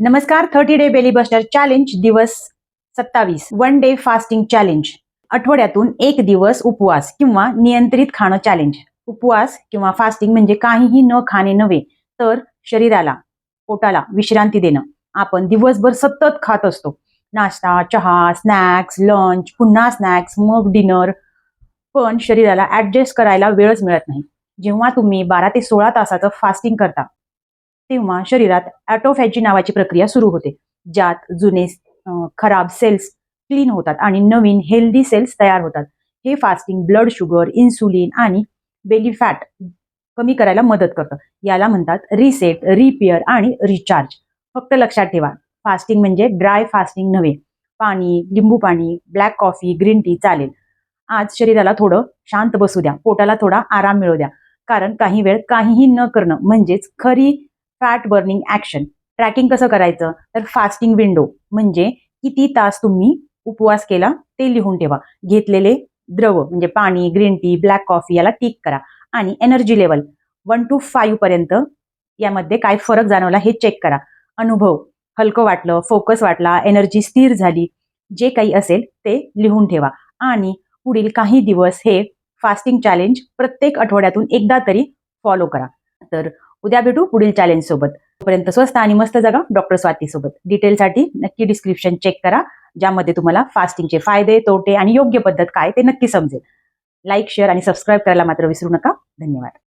नमस्कार thirty day belly buster challenge दिवस सत्तावीस. वन डे फास्टिंग चॅलेंज आठवड्यातून एक दिवस उपवास किंवा नियंत्रित खाणं चॅलेंज उपवास किंवा फास्टिंग म्हणजे काहीही न खाणे नव्हे तर शरीराला पोटाला विश्रांती देणं. आपण दिवसभर सतत खात असतो. नाश्ता चहा स्नॅक्स लंच पुन्हा स्नॅक्स मग डिनर पण शरीराला ऍडजस्ट करायला वेळच मिळत नाही. जेव्हा तुम्ही बारा ते सोळा तासाचं फास्टिंग करता तेव्हा शरीरात ॲटोफॅजी नावाची प्रक्रिया सुरू होते. ज्यात जुने खराब सेल्स क्लीन होतात आणि नवीन हेल्दी सेल्स तयार होतात. हे फास्टिंग ब्लड शुगर इन्सुलिन आणि बेली फॅट कमी करायला मदत करतं. याला म्हणतात रिसेट रिपेअर आणि रिचार्ज फक्त लक्षात ठेवा फास्टिंग म्हणजे ड्राय फास्टिंग नव्हे. पाणी लिंबू पाणी ब्लॅक कॉफी ग्रीन टी चालेल. आज शरीराला थोडं शांत बसू द्या. पोटाला थोडा आराम मिळू द्या. कारण काही वेळ काहीही न करणं म्हणजेच खरी फॅट बर्निंग ऍक्शन ट्रॅकिंग कसं करायचं? तर फास्टिंग विंडो. म्हणजे किती तास तुम्ही उपवास केला ते लिहून ठेवा. घेतलेले द्रव म्हणजे पाणी ग्रीन टी ब्लॅक कॉफी याला टिक करा. आणि energy level one two five पर्यंत यामध्ये काय फरक जाणवला हे चेक करा. अनुभव हलकं वाटलं फोकस वाटला एनर्जी स्थिर झाली जे काही असेल ते लिहून ठेवा. आणि पुढील काही दिवस हे फास्टिंग चॅलेंज प्रत्येक आठवड्यातून एकदा तरी फॉलो करा. तर उद्या भेटू पुढील चॅलेंज सोबत. तोपर्यंत स्वस्त आणि मस्त जगा डॉक्टर स्वाती सोबत. डिटेलसाठी नक्की डिस्क्रिप्शन चेक करा ज्यामध्ये तुम्हाला फास्टिंगचे फायदे तोटे आणि योग्य पद्धत काय ते नक्की समजेल. लाईक शेअर आणि सबस्क्राईब करायला मात्र विसरू नका. धन्यवाद.